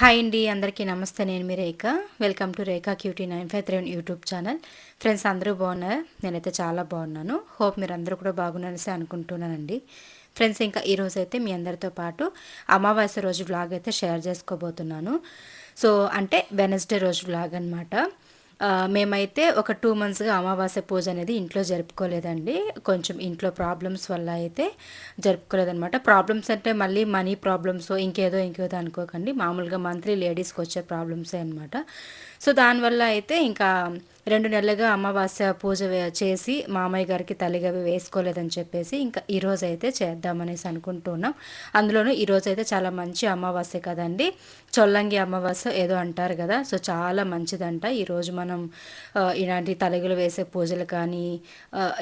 Hi అండి అందరికీ నమస్తే. నేను మీ Rekha. Welcome to Rekha cutie nine five three YouTube channel friends అందరూ బాగున్నారు? నేనైతే చాలా బాగున్నాను. హోప్ మీరు అందరూ కూడా బాగున్నారనేసి అనుకుంటున్నానండి. ఫ్రెండ్స్ ఇంకా ఈరోజు అయితే మీ అందరితో పాటు అమావాస్య రోజు వ్లాగ్ అయితే షేర్ చేసుకోబోతున్నాను. సో అంటే వెనస్డే రోజు వ్లాగ్ అనమాట మేమైతే ఒక టూ మంత్స్గా అమావాస్య పూజ అనేది ఇంట్లో జరుపుకోలేదండి. కొంచెం ఇంట్లో ప్రాబ్లమ్స్ వల్ల అయితే జరుపుకోలేదనమాట ప్రాబ్లమ్స్ అంటే మళ్ళీ మనీ ప్రాబ్లమ్స్ ఇంకేదో ఇంకేదో అనుకోకండి. మామూలుగా మంత్లీ లేడీస్కి వచ్చే ప్రాబ్లమ్సే అనమాట సో దానివల్ల అయితే ఇంకా రెండు నెలలుగా అమావాస్య పూజ చేసి మామయ్య గారికి తల్లిగవి వేసుకోలేదని చెప్పేసి ఇంకా ఈరోజు అయితే చేద్దామనేసి అనుకుంటున్నాం. అందులోనూ ఈరోజు అయితే చాలా మంచి అమావాస్య కదండి. చొల్లంగి అమావాస్య ఏదో అంటారు కదా సో చాలా మంచిదంట. ఈరోజు మనం ఇలాంటి తలగులు వేసే పూజలు కానీ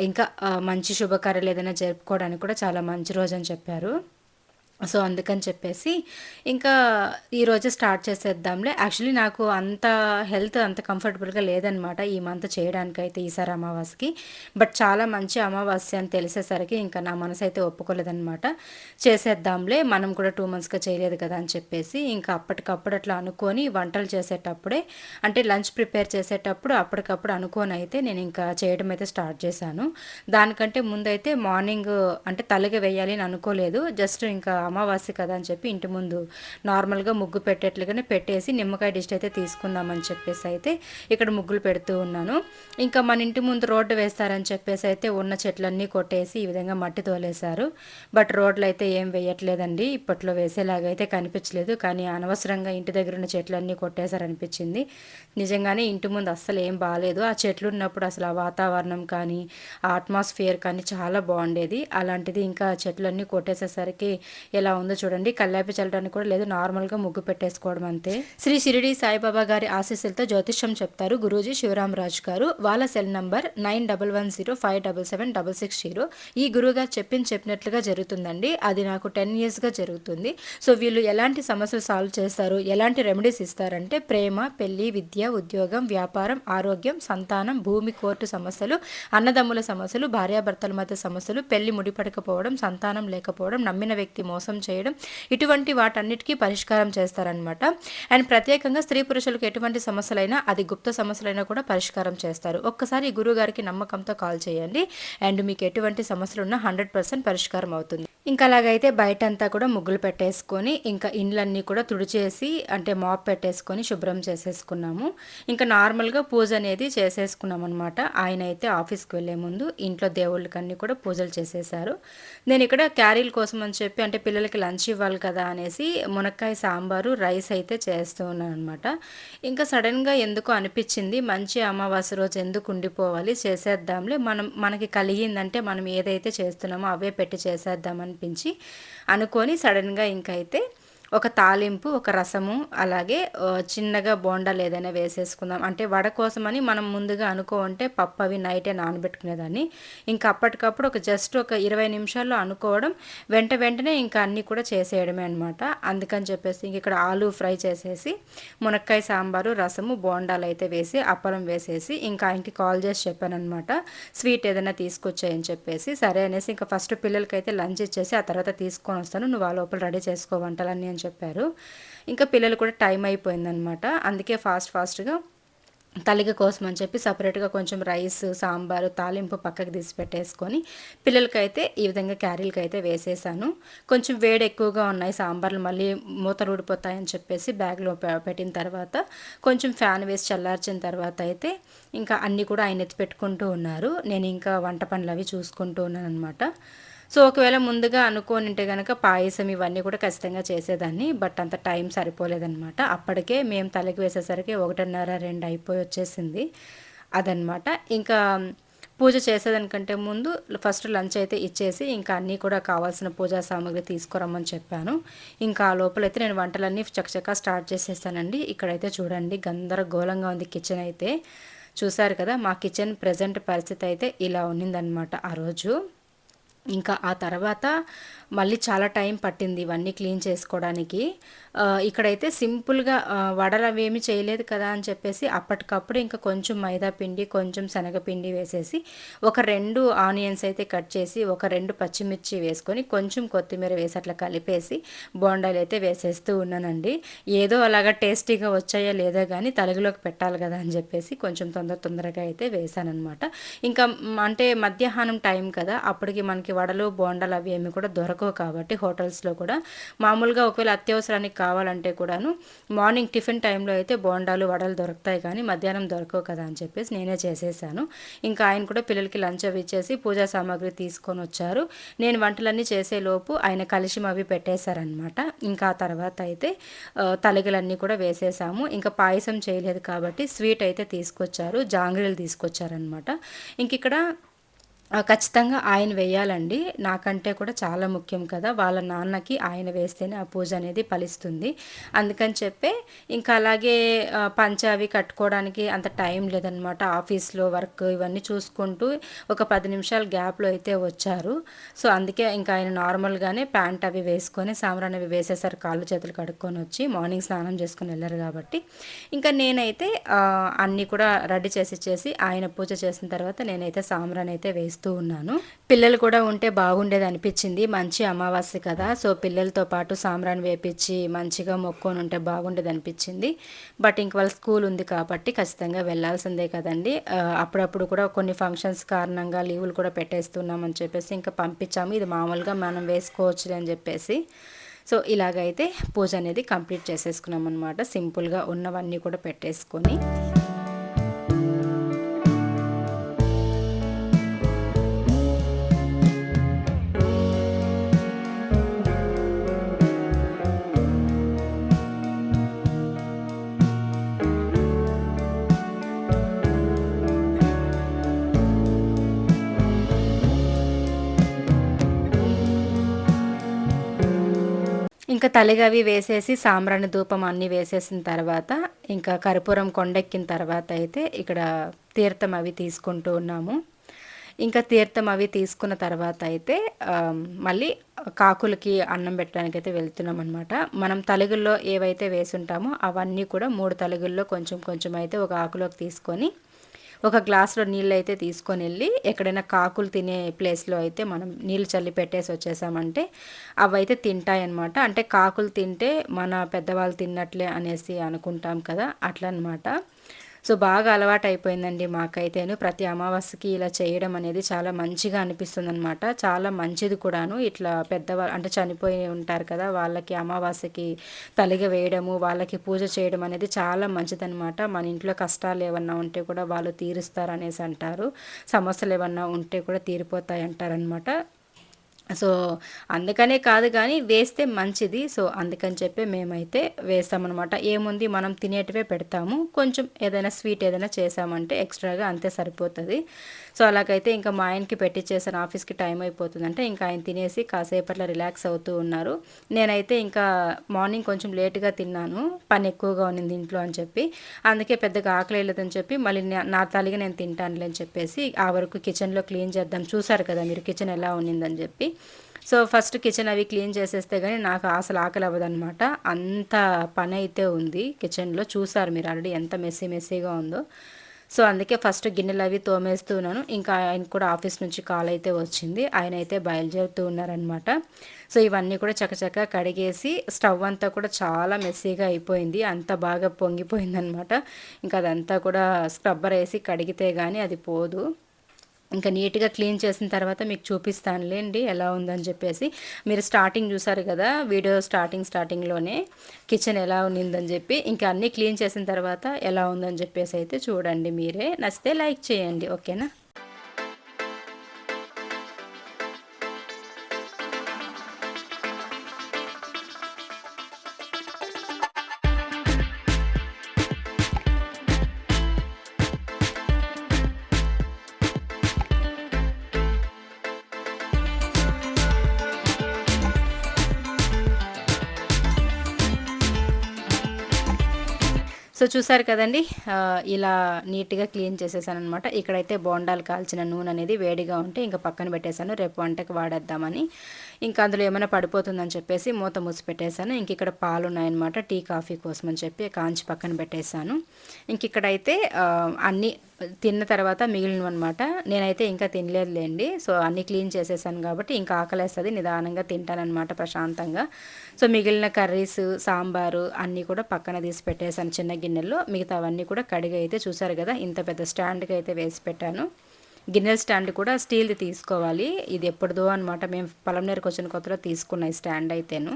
ఇంకా మంచి శుభకార్యాలు ఏదైనా జరుపుకోవడానికి కూడా చాలా మంచి రోజు అని చెప్పారు. సో అందుకని చెప్పేసి ఇంకా ఈరోజు స్టార్ట్ చేసేద్దాంలే. యాక్చువల్లీ నాకు అంత హెల్త్ అంత కంఫర్టబుల్గా లేదనమాట ఈ మంత్ చేయడానికైతే ఈసారి అమావాస్యకి. బట్ చాలా మంచి అమావాస్య అని తెలిసేసరికి ఇంకా నా మనసు అయితే ఒప్పుకోలేదనమాట చేసేద్దాంలే మనం కూడా టూ మంత్స్గా చేయలేదు కదా అని చెప్పేసి ఇంకా అప్పటికప్పుడు అట్లా అనుకొని వంటలు చేసేటప్పుడే అంటే లంచ్ ప్రిపేర్ చేసేటప్పుడు అప్పటికప్పుడు అనుకొని అయితే నేను ఇంకా చేయడం అయితే స్టార్ట్ చేశాను. దానికంటే ముందైతే మార్నింగ్ అంటే తలగ వేయాలి అని అనుకోలేదు. జస్ట్ ఇంకా అమావాస్య కదా అని చెప్పి ఇంటి ముందు నార్మల్గా ముగ్గు పెట్టేట్లుగానే పెట్టేసి నిమ్మకాయ డిష్ అయితే తీసుకుందామని చెప్పేసి అయితే ఇక్కడ ముగ్గులు పెడుతూ ఉన్నాను. ఇంకా మన ఇంటి ముందు రోడ్డు వేస్తారని చెప్పేసి అయితే ఉన్న చెట్లన్నీ కొట్టేసి ఈ విధంగా మట్టి తోలేశారు. బట్ రోడ్లు అయితే ఏం వేయట్లేదండి. ఇప్పట్లో వేసేలాగా అయితే కనిపించలేదు. కానీ అనవసరంగా ఇంటి దగ్గర ఉన్న చెట్లన్నీ కొట్టేశారనిపించింది. నిజంగానే ఇంటి ముందు అస్సలు ఏం బాగాలేదు ఆ చెట్లు ఉన్నప్పుడు అసలు ఆ వాతావరణం కానీ ఆ అట్మాస్ఫియర్ కానీ చాలా బాగుండేది. అలాంటిది ఇంకా చెట్లన్నీ కొట్టేసేసరికి ఎలా ఉందో చూడండి. కల్లాపి చల్లడానికి కూడా లేదు. నార్మల్గా ముగ్గు పెట్టేసుకోవడం అంతే. శ్రీ షిరిడి సాయిబాబా గారి ఆశీస్సులతో జ్యోతిష్యం చెప్తారు గురూజీ శివరామరాజు గారు. వాళ్ళ cell number nine double one zero five double seven double six zero. ఈ గురువుగారు చెప్పింది చెప్పినట్లుగా జరుగుతుందండి. అది నాకు టెన్ ఇయర్స్గా జరుగుతుంది. సో వీళ్ళు ఎలాంటి సమస్యలు సాల్వ్ చేస్తారు? ఎలాంటి రెమెడీస్ ఇస్తారంటే ప్రేమ పెళ్ళి విద్య ఉద్యోగం వ్యాపారం ఆరోగ్యం సంతానం భూమి కోర్టు సమస్యలు అన్నదమ్ముల సమస్యలు భార్యాభర్తల మధ్య సమస్యలు పెళ్ళి ముడిపడకపోవడం సంతానం లేకపోవడం నమ్మిన వ్యక్తి మోసం మోసం చేయడం ఇటువంటి వాటన్నిటికీ పరిష్కారం చేస్తారనమాట అండ్ ప్రత్యేకంగా స్త్రీ పురుషులకు ఎటువంటి సమస్యలైనా అది గుప్త సమస్యలైనా కూడా పరిష్కారం చేస్తారు. ఒక్కసారి గురువు గారికి నమ్మకంతో కాల్ చేయండి. అండ్ మీకు ఎటువంటి సమస్యలు ఉన్నా హండ్రెడ్ పర్సెంట్ పరిష్కారం అవుతుంది. ఇంకా అలాగైతే బయట అంతా కూడా ముగ్గులు పెట్టేసుకొని ఇంకా ఇండ్లన్నీ కూడా తుడిచేసి అంటే మాప్ పెట్టేసుకొని శుభ్రం చేసేసుకున్నాము. ఇంకా నార్మల్గా పూజ అనేది చేసేసుకున్నాం అనమాట ఆయన అయితే ఆఫీస్కి వెళ్ళే ముందు ఇంట్లో దేవుళ్ళకన్నీ కూడా పూజలు చేసేసారు నేను ఇక్కడ క్యారీల కోసం అని చెప్పి అంటే పిల్లలకి లంచ్ ఇవ్వాలి కదా అనేసి మునక్కాయ సాంబారు రైస్ అయితే చేస్తూ ఉన్నాను అనమాట ఇంకా సడన్గా ఎందుకు అనిపించింది మంచి అమావాస్య రోజు ఎందుకు ఉండిపోవాలి చేసేద్దాంలే. మనం మనకి కలిగిందంటే మనం ఏదైతే చేస్తున్నామో అవే పెట్టి చేసేద్దామని అనిపించి అనుకొని సడన్గా ఇంకైతే ఒక తాలింపు ఒక రసము అలాగే చిన్నగా బోండాలు ఏదైనా వేసేసుకుందాం. అంటే వడ కోసమని మనం ముందుగా అనుకోంటే పప్పు అవి నైటే నానబెట్టుకునేదాన్ని. ఇంకా అప్పటికప్పుడు ఒక జస్ట్ ఒక ఇరవై నిమిషాల్లో అనుకోవడం వెంట వెంటనే ఇంకా అన్నీ కూడా చేసేయడమే అనమాట అందుకని చెప్పేసి ఇంక ఇక్కడ ఆలు ఫ్రై చేసేసి మునక్కాయ సాంబారు రసము బోండాలు అయితే వేసి అప్పలం వేసేసి ఇంకా ఆయనకి కాల్ చేసి చెప్పానమాట స్వీట్ ఏదైనా తీసుకొచ్చాయని చెప్పేసి సరే అనేసి ఇంకా ఫస్ట్ పిల్లలకైతే లంచ్ ఇచ్చేసి ఆ తర్వాత తీసుకొని వస్తాను. నువ్వు ఆ లోపల రెడీ చేసుకో వంటలన్నీ అని చెప్పారు. ఇంకా పిల్లలు కూడా టైం అయిపోయిందనమాట అందుకే ఫాస్ట్ ఫాస్ట్గా తల్లిక కోసం అని చెప్పి సపరేట్గా కొంచెం రైస్ సాంబారు తాలింపు పక్కకు తీసి పెట్టేసుకొని పిల్లలకైతే ఈ విధంగా క్యారీలకి అయితే వేసేసాను. కొంచెం వేడి ఎక్కువగా ఉన్నాయి సాంబార్లు మళ్ళీ మూతలు ఊడిపోతాయని చెప్పేసి బ్యాగ్లో పెట్టిన తర్వాత కొంచెం ఫ్యాన్ వేసి చల్లార్చిన తర్వాత అయితే ఇంకా అన్నీ కూడా ఆయన ఎత్తి పెట్టుకుంటూ ఉన్నారు. నేను ఇంకా వంట పనులు అవి చూసుకుంటూ ఉన్నాను అనమాట సో ఒకవేళ ముందుగా అనుకోనింటే కనుక పాయసం ఇవన్నీ కూడా ఖచ్చితంగా చేసేదాన్ని బట్ అంత టైం సరిపోలేదనమాట అప్పటికే మేము తలకి వేసేసరికి ఒకటిన్నర రెండు అయిపోయి వచ్చేసింది అదనమాట ఇంకా పూజ చేసేదానికంటే ముందు ఫస్ట్ లంచ్ అయితే ఇచ్చేసి ఇంకా అన్నీ కూడా కావాల్సిన పూజా సామాగ్రి తీసుకురమ్మని చెప్పాను. ఇంకా ఆ లోపలైతే నేను వంటలన్నీ చక్కచక్క స్టార్ట్ చేసేస్తానండి ఇక్కడైతే చూడండి గందరగోళంగా ఉంది కిచెన్ అయితే. చూసారు కదా మా కిచెన్ ప్రజెంట్ పరిస్థితి అయితే ఇలా ఉన్నిందనమాట ఆ రోజు. ఇంకా ఆ తర్వాత మళ్ళీ చాలా టైం పట్టింది ఇవన్నీ క్లీన్ చేసుకోవడానికి. ఇక్కడైతే సింపుల్గా ఆ, వడలు చేయలేదు కదా అని చెప్పేసి అప్పటికప్పుడు ఇంకా కొంచెం మైదా పిండి కొంచెం శనగపిండి వేసేసి ఒక రెండు ఆనియన్స్ అయితే కట్ చేసి ఒక రెండు పచ్చిమిర్చి వేసుకొని కొంచెం కొత్తిమీర వేసి అట్లా కలిపేసి బోండాలు అయితే వేసేస్తూ ఉన్నానండి. ఏదో అలాగా టేస్టీగా వచ్చాయో లేదో కానీ తలుగులోకి పెట్టాలి కదా అని చెప్పేసి కొంచెం తొందర తొందరగా అయితే వేసానమాట ఇంకా అంటే మధ్యాహ్నం టైం కదా అప్పటికి మనకి వడలు బోండాలు అవి ఏమి కూడా దొరకవు కాబట్టి హోటల్స్లో కూడా. మామూలుగా ఒకవేళ అత్యవసరానికి కావాలంటే కూడాను మార్నింగ్ టిఫిన్ టైంలో అయితే బోండాలు వడలు దొరుకుతాయి కానీ మధ్యాహ్నం దొరకవు కదా అని చెప్పేసి నేనే చేసేసాను. ఇంకా ఆయన కూడా పిల్లలకి లంచ్ అవి ఇచ్చేసి పూజా సామాగ్రి తీసుకొని వచ్చారు. నేను వంటలన్నీ చేసేలోపు ఆయన కలిసి అవి పెట్టేశారనమాట ఇంకా ఆ తర్వాత అయితే తలగలన్నీ కూడా వేసేసాము. ఇంకా పాయసం చేయలేదు కాబట్టి స్వీట్ అయితే తీసుకొచ్చారు జాంగ్రీలు తీసుకొచ్చారనమాట ఇంక ఇక్కడ ఖచ్చితంగా ఆయన వేయాలండి. నాకంటే కూడా చాలా ముఖ్యం కదా. వాళ్ళ నాన్నకి ఆయన వేస్తేనే ఆ పూజ అనేది ఫలిస్తుంది. అందుకని చెప్పి ఇంకా అలాగే పంచ అవి కట్టుకోవడానికి అంత టైం లేదనమాట. ఆఫీస్లో వర్క్ ఇవన్నీ చూసుకుంటూ ఒక పది నిమిషాల గ్యాప్లో అయితే వచ్చారు. సో అందుకే ఇంకా ఆయన నార్మల్గానే ప్యాంట్ అవి వేసుకొని సాంబ్రాన్ అవి వేసేసారు. కాళ్ళు చేతులు కడుక్కొని వచ్చి మార్నింగ్ స్నానం చేసుకొని వెళ్ళారు కాబట్టి. ఇంకా నేనైతే అన్నీ కూడా రెడీ చేసి చేసి ఆయన పూజ చేసిన తర్వాత నేనైతే సాంబ్రాన్ అయితే వేస్తూ ఉన్నాను. పిల్లలు కూడా ఉంటే బాగుండేది అనిపించింది. మంచి అమావాస్య కదా సో పిల్లలతో పాటు సాంబ్రాన్ వేపించి మంచిగా మొక్కొని ఉంటే బాగుండేది అనిపించింది. బట్ ఇంక వాళ్ళ స్కూల్ ఉంది కాబట్టి ఖచ్చితంగా వెళ్ళాల్సిందే కదండి. అప్పుడప్పుడు కూడా కొన్ని ఫంక్షన్స్ కారణంగా లీవులు కూడా పెట్టేస్తున్నామని చెప్పేసి ఇంకా పంపించాము. ఇది మామూలుగా మనం వేసుకోవచ్చు అని చెప్పేసి. సో ఇలాగైతే పూజ అనేది కంప్లీట్ చేసేసుకున్నాం అనమాట సింపుల్గా ఉన్నవన్నీ కూడా పెట్టేసుకొని. ఇంకా తలిగవి వేసేసి సాంబ్రాణి ధూపం అన్నీ వేసేసిన తర్వాత ఇంకా కర్పూరం కొండెక్కిన తర్వాత అయితే ఇక్కడ తీర్థం అవి తీసుకుంటూ ఉన్నాము. ఇంకా తీర్థం అవి తీసుకున్న తర్వాత అయితే మళ్ళీ కాకులకి అన్నం పెట్టడానికి అయితే వెళ్తున్నాం అనమాట మనం తలుగుల్లో ఏవైతే వేసుంటామో అవన్నీ కూడా మూడు తలుగుల్లో కొంచెం కొంచెం అయితే ఒక ఆకులోకి తీసుకొని ఒక గ్లాస్లో నీళ్ళు అయితే తీసుకొని వెళ్ళి ఎక్కడైనా కాకులు తినే ప్లేస్లో అయితే మనం నీళ్ళు చల్లి పెట్టేసి వచ్చేసామంటే అవి అయితే తింటాయన్నమాట. అంటే కాకులు తింటే మన పెద్దవాళ్ళు తిన్నట్లే అనేసి అనుకుంటాం కదా అట్లనమాట సో బాగా అలవాటు అయిపోయిందండి మాకైతేను. ప్రతి అమావాస్యకి ఇలా చేయడం అనేది చాలా మంచిగా అనిపిస్తుంది అనమాట చాలా మంచిది కూడాను. ఇట్లా పెద్దవాళ్ళు అంటే చనిపోయి ఉంటారు కదా వాళ్ళకి అమావాస్యకి తలిగ వేయడము వాళ్ళకి పూజ చేయడం అనేది చాలా మంచిదనమాట మన ఇంట్లో కష్టాలు ఏమన్నా ఉంటే కూడా వాళ్ళు తీరుస్తారు అనేసి అంటారు. సమస్యలు ఏమన్నా ఉంటే కూడా తీరిపోతాయి అంటారనమాట సో అందుకనే కాదు కానీ వేస్తే మంచిది. సో అందుకని చెప్పి మేమైతే వేస్తామన్నమాట. ఏముంది మనం తినేటివే పెడతాము. కొంచెం ఏదైనా స్వీట్ ఏదైనా చేసామంటే ఎక్స్ట్రాగా అంతే సరిపోతుంది. సో అలాగైతే ఇంకా మా ఆయనకి పెట్టించేసాను ఆఫీస్కి టైం అయిపోతుందంటే ఇంకా ఆయన తినేసి కాసేపట్లో రిలాక్స్ అవుతూ ఉన్నారు. నేనైతే ఇంకా మార్నింగ్ కొంచెం లేట్గా తిన్నాను. పని ఎక్కువగా ఉన్నింది ఇంట్లో అని చెప్పి. అందుకే పెద్దగా ఆకలి లేదని చెప్పి మళ్ళీ నా- నా తల్లిగా నేను తింటానులే అని చెప్పేసి ఆ వరకు కిచెన్లో క్లీన్ చేద్దాం. చూసారు కదా మీరు కిచెన్ ఎలా ఉన్నిందని చెప్పి. సో ఫస్ట్ కిచెన్ అవి క్లీన్ చేసేస్తే కానీ నాకు అసలు ఆకలి అవ్వదన్నమాట. అంత పని అయితే ఉంది కిచెన్లో. చూసారు మీరు ఆల్రెడీ ఎంత మెస్సీ మెస్సీగా ఉందో. సో అందుకే ఫస్ట్ గిన్నెలు అవి తోమేస్తున్నాను ఇంకా ఆయన కూడా ఆఫీస్ నుంచి కాల్ అయితే వచ్చింది. ఆయన అయితే బయలుదేరుతూ ఉన్నారనమాట సో ఇవన్నీ కూడా చకచక కడిగేసి స్టవ్ అంతా కూడా చాలా మెస్సీగా అయిపోయింది. అంత బాగా పొంగిపోయిందనమాట ఇంకా అదంతా కూడా స్క్రబ్బర్ వేసి కడిగితే కానీ అది పోదు. ఇంకా నీట్గా క్లీన్ చేసిన తర్వాత మీకు చూపిస్తానులేండి ఎలా ఉందని చెప్పేసి. మీరు స్టార్టింగ్ చూసారు కదా వీడియో స్టార్టింగ్ స్టార్టింగ్లోనే కిచెన్ ఎలా ఉన్నిందని చెప్పి ఇంకా అన్నీ క్లీన్ చేసిన తర్వాత ఎలా ఉందని చెప్పేసి అయితే చూడండి మీరే. నచ్చితే లైక్ చేయండి ఓకేనా? చూసారు కదండి ఇలా నీట్గా క్లీన్ చేసేసాను అనమాట ఇక్కడైతే బోండాలు కాల్చిన నూనె అనేది వేడిగా ఉంటే ఇంకా పక్కన పెట్టేశాను. రేపు వంటకి వాడేద్దామని. ఇంకా అందులో ఏమైనా పడిపోతుందని చెప్పేసి మూత మూసి పెట్టేశాను ఇంక ఇక్కడ పాలు ఉన్నాయన్నమాట టీ కాఫీ కోసం అని చెప్పి కాంచి పక్కన పెట్టేశాను. ఇంక ఇక్కడైతే అన్నీ తిన్న తర్వాత మిగిలినవన్నమాట. నేనైతే ఇంకా తినలేదులేండి. సో అన్నీ క్లీన్ చేసేసాను కాబట్టి ఇంకా ఆకలేస్తుంది నిదానంగా తింటానమాట ప్రశాంతంగా. సో మిగిలిన కర్రీస్ సాంబారు అన్నీ కూడా పక్కన తీసి పెట్టేశాను చిన్న గిన్నెల్లో. మిగతా అవన్నీ కూడా కడిగి అయితే చూసారు కదా ఇంత పెద్ద స్టాండ్కి అయితే వేసి పెట్టాను. గిన్నెల స్టాండ్ కూడా స్టీల్ది తీసుకోవాలి. ఇది ఎప్పుడుదో అనమాట మేము పొలంనేరుకు వచ్చిన కొత్తలో తీసుకున్న స్టాండ్ అయితేను.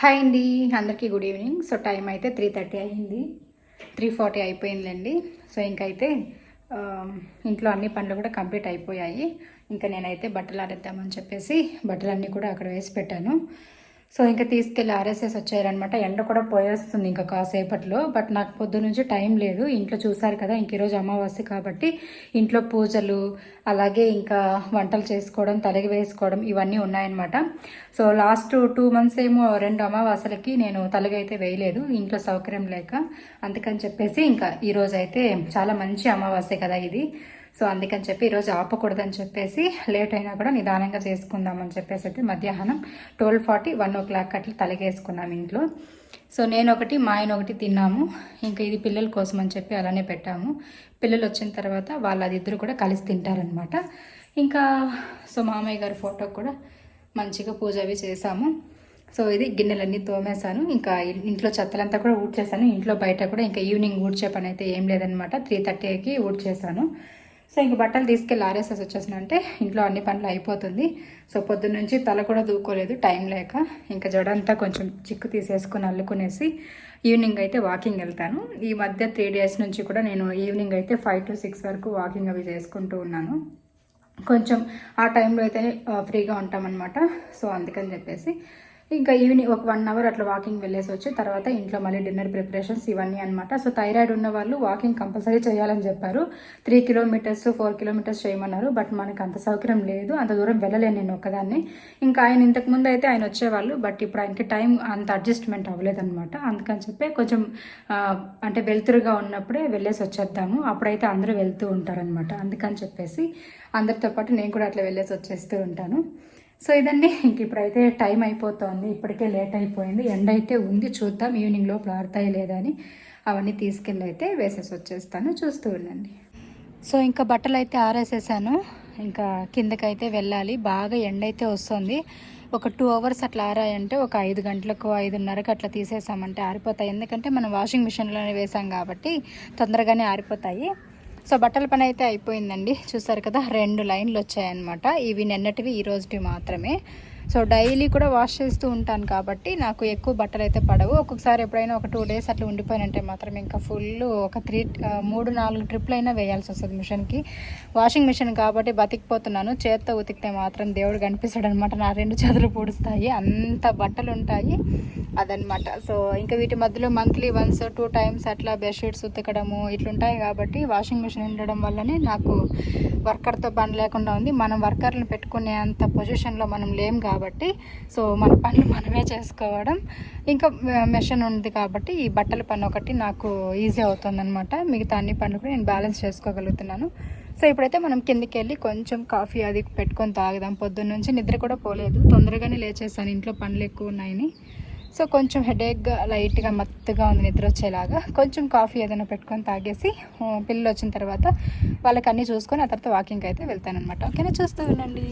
హాయ్ అండి. అందరికీ గుడ్ ఈవినింగ్. సో టైం అయితే త్రీ థర్టీ అయింది. త్రీ ఫార్టీ అయిపోయిందండి. సో ఇంకైతే ఇంట్లో అన్ని పనులు కూడా కంప్లీట్ అయిపోయాయి. ఇంకా నేనైతే బట్టలు ఆడేద్దామని చెప్పేసి బట్టలన్నీ కూడా అక్కడ వేసి పెట్టాను. సో ఇంకా తీసుకెళ్ళి ఆర్ఎస్ఎస్ వచ్చారనమాట ఎండ కూడా పోయేస్తుంది ఇంకా కాసేపట్లో. బట్ నాకు పొద్దు నుంచి టైం లేదు. ఇంట్లో చూసారు కదా ఇంక ఈరోజు అమావాస్య కాబట్టి ఇంట్లో పూజలు అలాగే ఇంకా వంటలు చేసుకోవడం తలగి వేసుకోవడం ఇవన్నీ ఉన్నాయన్నమాట. సో లాస్ట్ టూ మంత్స్ ఏమో రెండు అమావాస్యలకి నేను తలగైతే అయితే వేయలేదు. ఇంట్లో సౌకర్యం లేక అందుకని చెప్పేసి ఇంకా ఈరోజు అయితే చాలా మంచి అమావాస్య కదా ఇది. సో అందుకని చెప్పి ఈరోజు ఆపకూడదని చెప్పేసి లేట్ అయినా కూడా నిదానంగా చేసుకుందామని చెప్పేసి అయితే మధ్యాహ్నం twelve forty one o'clock అట్లా తలగేసుకున్నాం ఇంట్లో. సో నేను ఒకటి మా ఆయన ఒకటి తిన్నాము. ఇంకా ఇది పిల్లల కోసం అని చెప్పి అలానే పెట్టాము. పిల్లలు వచ్చిన తర్వాత వాళ్ళ ఇద్దరు కూడా కలిసి తింటారనమాట ఇంకా సో మామయ్య గారి ఫోటో కూడా మంచిగా పూజ అవి చేసాము సో ఇది గిన్నెలన్నీ తోమేశాను. ఇంకా ఇంట్లో చెత్తలంతా కూడా ఊడ్చేసాను ఇంట్లో బయట కూడా ఇంకా ఈవినింగ్ ఊడ్చే పని అయితే ఏం లేదనమాట త్రీ థర్టీకి ఊడ్చేసాను సో ఇంక బట్టలు తీసుకెళ్ళి ఆర్ఎస్ఎస్ వచ్చేసిన అంటే ఇంట్లో అన్ని పనులు అయిపోతుంది. సో పొద్దున్న నుంచి తల కూడా దూకోలేదు టైం లేక ఇంకా జడంతా కొంచెం చిక్కు తీసేసుకుని అల్లుకునేసి ఈవినింగ్ అయితే వాకింగ్ వెళ్తాను. ఈ మధ్య త్రీ డేస్ నుంచి కూడా నేను ఈవినింగ్ అయితే ఫైవ్ టు సిక్స్ వరకు వాకింగ్ అవి చేసుకుంటూ ఉన్నాను. కొంచెం ఆ టైంలో అయితే ఫ్రీగా ఉంటామన్నమాట. సో అందుకని చెప్పేసి ఇంకా ఈవినింగ్ ఒక వన్ అవర్ అట్లా వాకింగ్ వెళ్ళేసి వచ్చి తర్వాత ఇంట్లో మళ్ళీ డిన్నర్ ప్రిపరేషన్స్ ఇవన్నీ అనమాట సో థైరాయిడ్ ఉన్న వాళ్ళు వాకింగ్ కంపల్సరీ చేయాలని చెప్పారు. త్రీ కిలోమీటర్స్ ఫోర్ కిలోమీటర్స్ చేయమన్నారు. బట్ మనకు అంత సౌకర్యం లేదు. అంత దూరం వెళ్ళలేను నేను ఒక్కదాన్ని. ఇంకా ఆయన ఇంతకుముందు అయితే ఆయన వచ్చేవాళ్ళు. బట్ ఇప్పుడు ఆయనకి టైం అంత అడ్జస్ట్మెంట్ అవ్వలేదన్నమాట. అందుకని చెప్పి కొంచెం అంటే వెలుతురుగా ఉన్నప్పుడే వెళ్ళేసి వచ్చేద్దాము. అప్పుడైతే అందరూ వెళ్తూ ఉంటారనమాట అందుకని చెప్పేసి అందరితో పాటు నేను కూడా అట్లా వెళ్ళేసి వచ్చేస్తూ ఉంటాను. సో ఇదండి ఇంక ఇప్పుడైతే టైం అయిపోతుంది. ఇప్పటికే లేట్ అయిపోయింది. ఎండ అయితే ఉంది చూద్దాం ఈవినింగ్ లోపల ఆడతాయి లేదా అని. అవన్నీ తీసుకెళ్ళి అయితే వేసేసి వచ్చేస్తాను చూస్తూ ఉండండి. సో ఇంకా బట్టలు అయితే ఆరేసేసాను. ఇంకా కిందకైతే వెళ్ళాలి. బాగా ఎండ అయితే వస్తుంది. ఒక టూ అవర్స్ అట్లా ఆరాయంటే ఒక ఐదు గంటలకు ఐదున్నరకు అట్లా తీసేసామంటే ఆరిపోతాయి. ఎందుకంటే మనం వాషింగ్ మిషన్లోనే వేసాం కాబట్టి తొందరగానే ఆరిపోతాయి. సో బట్టల పని అయితే అయిపోయిందండి. చూసారు కదా రెండు లైన్లు వచ్చాయన్నమాట. ఇవి నిన్నటివి ఈ మాత్రమే. సో డైలీ కూడా వాష్ చేస్తూ ఉంటాను కాబట్టి నాకు ఎక్కువ బట్టలు అయితే పడవు. ఒక్కొక్కసారి ఎప్పుడైనా ఒక టూ డేస్ అట్లా ఉండిపోయినంటే మాత్రం ఇంకా ఫుల్ ఒక త్రీ మూడు నాలుగు ట్రిప్లు అయినా వేయాల్సి వస్తుంది మిషన్కి. వాషింగ్ మిషన్ కాబట్టి బతికిపోతున్నాను. చేత్తో ఉతికితే మాత్రం దేవుడు కనిపిస్తాడు అనమాట నా రెండు చేతులు పూడుస్తాయి. అంత బట్టలు ఉంటాయి అదనమాట. సో ఇంకా వీటి మధ్యలో మంత్లీ వన్స్ టూ టైమ్స్ అట్లా బెడ్షీట్స్ ఉతకడము ఇట్లుంటాయి కాబట్టి వాషింగ్ మిషన్ ఉండడం వల్లనే నాకు వర్కర్తో పని లేకుండా ఉంది. మనం వర్కర్లను పెట్టుకునే అంత పొజిషన్లో మనం లేం కాబట్టి సో మన పనులు మనమే చేసుకోవడం. ఇంకా మెషిన్ ఉంది కాబట్టి ఈ బట్టల పని ఒకటి నాకు ఈజీ అవుతుందనమాట మిగతా అన్ని పనులు కూడా నేను బ్యాలెన్స్ చేసుకోగలుగుతున్నాను. సో ఇప్పుడైతే మనం కిందికి వెళ్ళి కొంచెం కాఫీ అది పెట్టుకొని తాగుదాం. పొద్దున్న నుంచి నిద్ర కూడా పోలేదు. తొందరగానే లేచేసాను. ఇంట్లో పనులు ఎక్కువ ఉన్నాయని. సో కొంచెం హెడేక్గా లైట్గా మత్తుగా ఉంది నిద్ర వచ్చేలాగా. కొంచెం కాఫీ ఏదైనా పెట్టుకొని తాగేసి పిల్లలు వచ్చిన తర్వాత వాళ్ళకి అన్నీ చూసుకొని ఆ తర్వాత వాకింగ్కి అయితే వెళ్తానమాట ఓకేనా? చూస్తూ ఉండండి.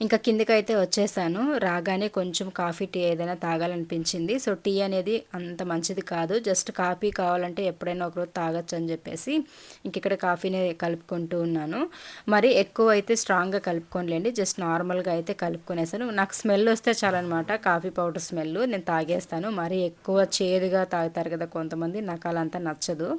ఇంకా కిందికి అయితే వచ్చేసాను. రాగానే కొంచెం కాఫీ టీ ఏదైనా తాగాలనిపించింది. సో టీ అనేది అంత మంచిది కాదు. జస్ట్ కాఫీ కావాలంటే ఎప్పుడైనా ఒకరోజు తాగొచ్చు అని చెప్పేసి ఇంక ఇక్కడ కాఫీని కలుపుకుంటూ ఉన్నాను. మరి ఎక్కువ అయితే స్ట్రాంగ్గా కలుపుకోలేండి జస్ట్ నార్మల్గా అయితే కలుపుకొనేసాను. నాకు స్మెల్ వస్తే చాలన్నమాట కాఫీ పౌడర్ స్మెల్. నేను తాగేస్తాను. మరీ ఎక్కువ చేదుగా తాగుతారు కదా కొంతమంది. నాకు అలా అంతా నచ్చదు.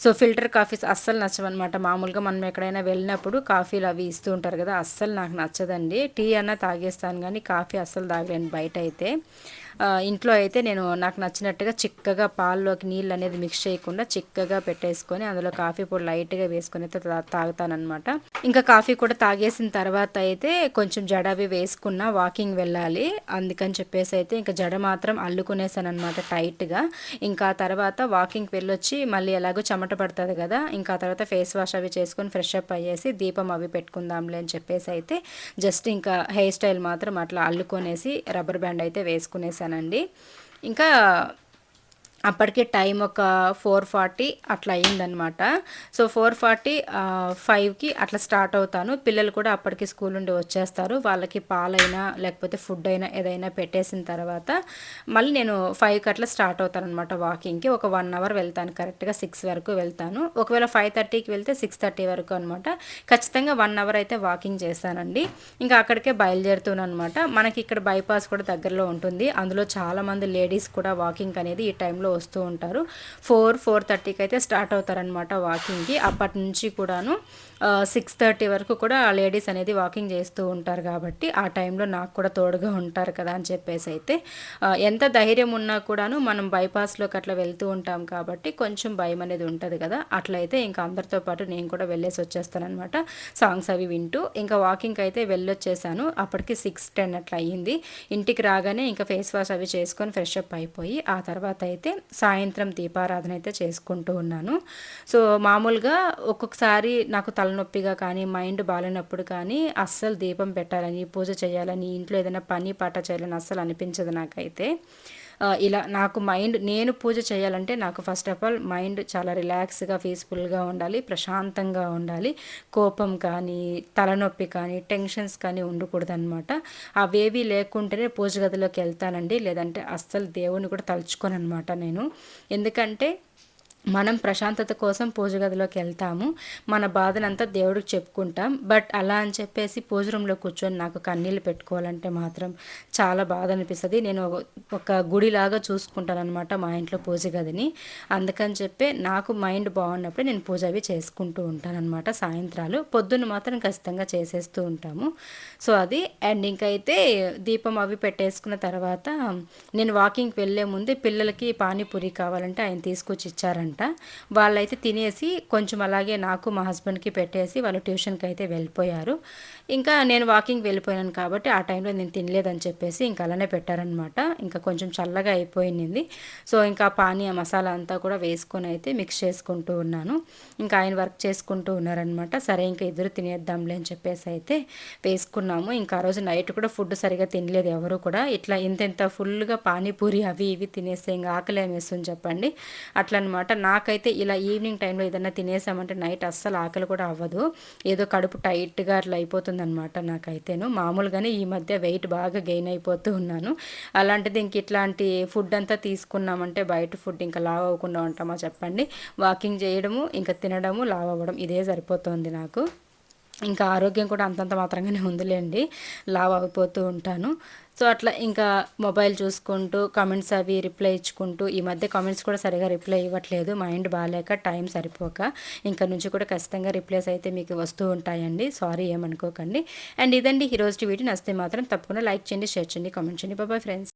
సో ఫిల్టర్ కాఫీస్ అస్సలు నచ్చవన్నమాట. మామూలుగా మనం ఎక్కడైనా వెళ్ళినప్పుడు కాఫీలు అవి ఇస్తూ ఉంటారు కదా అస్సలు నాకు నచ్చదండి. టీ అన్న తాగేస్తాను కానీ కాఫీ అస్సలు తాగలేను బయట అయితే ఇంట్లో అయితే నేను నాకు నచ్చినట్టుగా చిక్కగా పాల్లోకి నీళ్ళు అనేది మిక్స్ చేయకుండా చిక్కగా పెట్టేసుకొని అందులో కాఫీ పొడి లైట్గా వేసుకొని అయితే తాగుతానమాట ఇంకా కాఫీ కూడా తాగేసిన తర్వాత అయితే కొంచెం జడవి వేసుకున్న వాకింగ్ వెళ్ళాలి. అందుకని చెప్పేసి అయితే ఇంకా జడ మాత్రం అల్లుకునేసాను అనమాట టైట్గా. ఇంకా తర్వాత వాకింగ్కి వెళ్ళొచ్చి మళ్ళీ ఎలాగో చెమట పడుతుంది కదా ఇంకా తర్వాత ఫేస్ వాష్ అవి చేసుకొని ఫ్రెష్ అప్ అయ్యేసి దీపం అవి పెట్టుకుందాంలే అని చెప్పేసి అయితే జస్ట్ ఇంకా హెయిర్ స్టైల్ మాత్రం అట్లా అల్లుకొనేసి రబ్బర్ బ్యాండ్ అయితే వేసుకునేసాను. చేశానండి. ఇంకా అప్పటికే టైం ఒక ఫోర్ ఫార్టీ అట్లా అయిందనమాట సో ఫోర్ ఫార్టీ ఫైవ్కి అట్లా స్టార్ట్ అవుతాను. పిల్లలు కూడా అప్పటికి స్కూల్ నుండి వచ్చేస్తారు. వాళ్ళకి పాలైనా లేకపోతే ఫుడ్ అయినా ఏదైనా పెట్టేసిన తర్వాత మళ్ళీ నేను ఫైవ్కి అట్లా స్టార్ట్ అవుతాను అనమాట వాకింగ్కి. ఒక వన్ అవర్ వెళ్తాను కరెక్ట్గా సిక్స్ వరకు వెళ్తాను. ఒకవేళ ఫైవ్ థర్టీకి వెళ్తే సిక్స్ థర్టీ వరకు అనమాట ఖచ్చితంగా వన్ అవర్ అయితే వాకింగ్ చేస్తానండి. ఇంకా అక్కడికే బయలుదేరుతున్నాను అనమాట మనకి ఇక్కడ బైపాస్ కూడా దగ్గరలో ఉంటుంది. అందులో చాలామంది లేడీస్ కూడా వాకింగ్ అనేది ఈ టైంలో వస్తూ ఉంటారు. ఫోర్ ఫోర్ థర్టీకి అయితే స్టార్ట్ అవుతారనమాట వాకింగ్కి. అప్పటి నుంచి కూడాను సిక్స్ థర్టీ వరకు కూడా లేడీస్ అనేది వాకింగ్ చేస్తూ ఉంటారు కాబట్టి ఆ టైంలో నాకు కూడా తోడుగా ఉంటారు కదా అని చెప్పేసి అయితే ఎంత ధైర్యం ఉన్నా కూడాను మనం బైపాస్లోకి అట్లా వెళ్తూ ఉంటాం కాబట్టి కొంచెం భయం అనేది ఉంటుంది కదా. అట్లయితే ఇంకా అందరితో పాటు నేను కూడా వెళ్ళేసి వచ్చేస్తానమాట సాంగ్స్ అవి వింటూ ఇంకా వాకింగ్కి అయితే వెళ్ళొచ్చేసాను. అప్పటికి సిక్స్ టెన్ అట్లా అయ్యింది. ఇంటికి రాగానే ఇంకా ఫేస్ వాష్ అవి చేసుకొని ఫ్రెష్ అప్ అయిపోయి ఆ తర్వాత అయితే సాయంత్రం దీపారాధన అయితే చేసుకుంటూ ఉన్నాను. సో మామూలుగా ఒక్కొక్కసారి నాకు తలనొప్పిగా కానీ మైండ్ బాగాలేనప్పుడు కానీ అస్సలు దీపం పెట్టాలని పూజ చేయాలని ఇంట్లో ఏదైనా పని పాట చేయాలని అస్సలు అనిపించదు నాకైతే. ఇలా నాకు మైండ్ నేను పూజ చేయాలంటే నాకు ఫస్ట్ ఆఫ్ ఆల్ మైండ్ చాలా రిలాక్స్గా పీస్ఫుల్గా ఉండాలి ప్రశాంతంగా ఉండాలి. కోపం కానీ తలనొప్పి కానీ టెన్షన్స్ కానీ ఉండకూడదు అనమాట అవేవి లేకుంటేనే పూజ గదిలోకి వెళ్తానండి. లేదంటే అస్సలు దేవుని కూడా తలుచుకోను అనమాట నేను. ఎందుకంటే మనం ప్రశాంతత కోసం పూజ గదిలోకి వెళ్తాము. మన బాధనంతా దేవుడికి చెప్పుకుంటాం. బట్ అలా అని చెప్పేసి పూజ రూమ్లో కూర్చొని నాకు కన్నీళ్ళు పెట్టుకోవాలంటే మాత్రం చాలా బాధ అనిపిస్తుంది. నేను ఒక గుడిలాగా చూసుకుంటాను అనమాట మా ఇంట్లో పూజ గదిని. అందుకని చెప్పి నాకు మైండ్ బాగున్నప్పుడే నేను పూజ అవి చేసుకుంటూ ఉంటాననమాట సాయంత్రాలు. పొద్దున్న మాత్రం ఖచ్చితంగా చేసేస్తూ ఉంటాము. సో అది. అండ్ ఇంకైతే దీపం అవి పెట్టేసుకున్న తర్వాత నేను వాకింగ్కి వెళ్ళే ముందే పిల్లలకి పానీపూరి కావాలంటే ఆయన తీసుకొచ్చి ఇచ్చారంట. అనమాట వాళ్ళైతే తినేసి కొంచెం అలాగే నాకు మా హస్బెండ్కి పెట్టేసి వాళ్ళు ట్యూషన్కి అయితే వెళ్ళిపోయారు. ఇంకా నేను వాకింగ్ వెళ్ళిపోయాను కాబట్టి ఆ టైంలో నేను తినలేదని చెప్పేసి ఇంకా అలానే పెట్టారనమాట ఇంకా కొంచెం చల్లగా అయిపోయింది. సో ఇంకా పానీయ మసాలా అంతా కూడా వేసుకొని అయితే మిక్స్ చేసుకుంటూ ఉన్నాను. ఇంకా ఆయన వర్క్ చేసుకుంటూ ఉన్నారనమాట సరే ఇంకా ఇద్దరు తినేద్దాంలే అని చెప్పేసి అయితే వేసుకున్నాము. ఇంకా ఆ రోజు నైట్ కూడా ఫుడ్ సరిగా తినలేదు ఎవరు కూడా. ఇట్లా ఇంత ఇంత ఫుల్గా పానీపూరి అవి ఇవి తినేస్తే ఇంకా ఆకలి వేస్తుంది చెప్పండి. అట్లనమాట నాకైతే ఇలా ఈవినింగ్ టైంలో ఏదైనా తినేసామంటే నైట్ అస్సలు ఆకలి కూడా అవ్వదు. ఏదో కడుపు టైట్గా అట్లా అయిపోతుందనమాట నాకైతేను. మామూలుగానే ఈ మధ్య వెయిట్ బాగా గెయిన్ అయిపోతూ ఉన్నాను. అలాంటిది ఇంక ఇట్లాంటి ఫుడ్ అంతా తీసుకున్నామంటే బయట ఫుడ్ ఇంకా లావ్ అవ్వకుండా ఉంటామా చెప్పండి. వాకింగ్ చేయడము ఇంకా తినడము లావ్ అవ్వడం ఇదే సరిపోతుంది నాకు. ఇంకా ఆరోగ్యం కూడా అంతంత మాత్రంగానే ఉందిలేండి. లావ్ అయిపోతూ ఉంటాను. సో అట్లా ఇంకా మొబైల్ చూసుకుంటూ కామెంట్స్ అవి రిప్లై ఇచ్చుకుంటూ ఈ మధ్య కామెంట్స్ కూడా సరిగా రిప్లై ఇవ్వట్లేదు. మైండ్ బాగాలేక టైం సరిపోక ఇంకా నుంచి కూడా ఖచ్చితంగా రిప్లైస్ అయితే మీకు వస్తూ ఉంటాయండి. సారీ ఏమనుకోకండి. అండ్ ఇదండి ఈరోజు వీడియో. నచ్చితే మాత్రం తప్పకుండా లైక్ చేయండి షేర్ చేయండి కామెంట్ చేయండి. బాబాయ్ ఫ్రెండ్స్